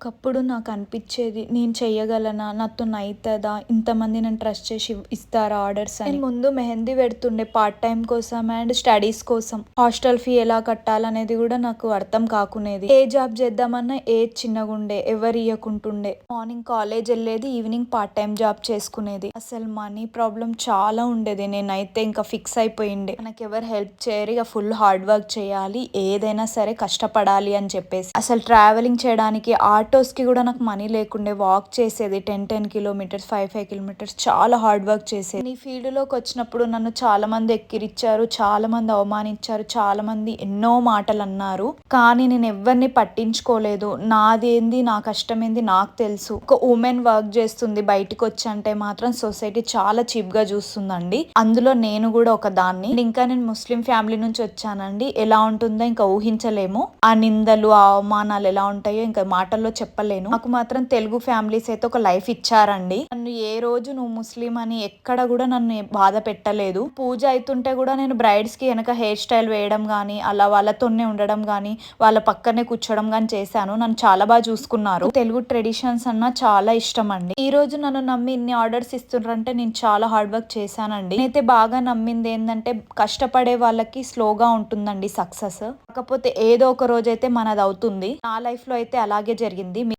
ఒకప్పుడు నాకు అనిపించేది నేను చేయగలనా నాతో అవుతుందా ఇంతమంది నన్ను ట్రస్ట్ చేసి ఇస్తారా ఆర్డర్స్ అని. ముందు మెహందీ పెడుతుండే పార్ట్ టైం కోసం అండ్ స్టడీస్ కోసం. హాస్టల్ ఫీ ఎలా కట్టాలనేది కూడా నాకు అర్థం కాకునేది. ఏ జాబ్ చేద్దామన్నా ఏ చిన్నగుండే ఎవరు ఇయ్యకుంటుండే. మార్నింగ్ కాలేజ్ వెళ్ళేది ఈవినింగ్ పార్ట్ టైం జాబ్ చేసుకునేది. అసలు మనీ ప్రాబ్లం చాలా ఉండేది. నేనైతే ఇంకా ఫిక్స్ అయిపోయిండే. నాకు ఎవరు హెల్ప్ చేయరు ఇక ఫుల్ హార్డ్ వర్క్ చేయాలి ఏదైనా సరే కష్టపడాలి అని చెప్పేసి. అసలు ట్రావెలింగ్ చేయడానికి ఆర్ట్ ఆటోస్కి కూడా నాకు మనీ లేకుండే వాక్ చేసేది ten ten kilometres five five kilometres చాలా హార్డ్ వర్క్ చేసేది. ఈ ఫీల్డ్లోకి వచ్చినప్పుడు నన్ను చాలా మంది ఎక్కిరిచ్చారు చాలా మంది అవమానించారు చాలా మంది ఎన్నో మాటలు అన్నారు కానీ నేను ఎవరిని పట్టించుకోలేదు. నాదేంది నా కష్టం ఏంది నాకు తెలుసు. ఒక ఉమెన్ వర్క్ చేస్తుంది బయటికి వచ్చి అంటే మాత్రం సొసైటీ చాలా చీప్గా చూస్తుందండి. అందులో నేను కూడా ఒక దాన్ని. ఇంకా నేను ముస్లిం ఫ్యామిలీ నుంచి వచ్చానండి. ఎలా ఉంటుందో ఇంకా ఊహించలేము. ఆ నిందలు ఆ అవమానాలు ఎలా ఉంటాయో ఇంకా మాటల్లో చెప్పలేను. నాకు మాత్రం తెలుగు ఫ్యామిలీస్ అయితే ఒక లైఫ్ ఇచ్చారండి. నన్ను ఏ రోజు నువ్వు ముస్లిం అని ఎక్కడ కూడా నన్ను బాధ పెట్టలేదు. పూజ అవుతుంటే కూడా నేను బ్రైడ్స్కి వెనక హెయిర్ స్టైల్ వేయడం కానీ అలా వాళ్ళతోనే ఉండడం కానీ వాళ్ళ పక్కనే కూర్చోడం కానీ చేశాను. నన్ను చాలా బాగా చూసుకున్నారు. తెలుగు ట్రెడిషన్స్ అన్న చాలా ఇష్టం అండి ఈ రోజు నన్ను నమ్మి ఇన్ని ఆర్డర్స్ ఇస్తున్నారంటే నేను చాలా హార్డ్ వర్క్ చేశానండి. నేనైతే బాగా నమ్మింది ఏంటంటే కష్టపడే వాళ్ళకి స్లోగా ఉంటుందండి సక్సెస్ కాకపోతే ఏదో ఒక రోజు అయితే మనది అవుతుంది. నా లైఫ్లో అయితే అలాగే జరిగింది. జరిగింది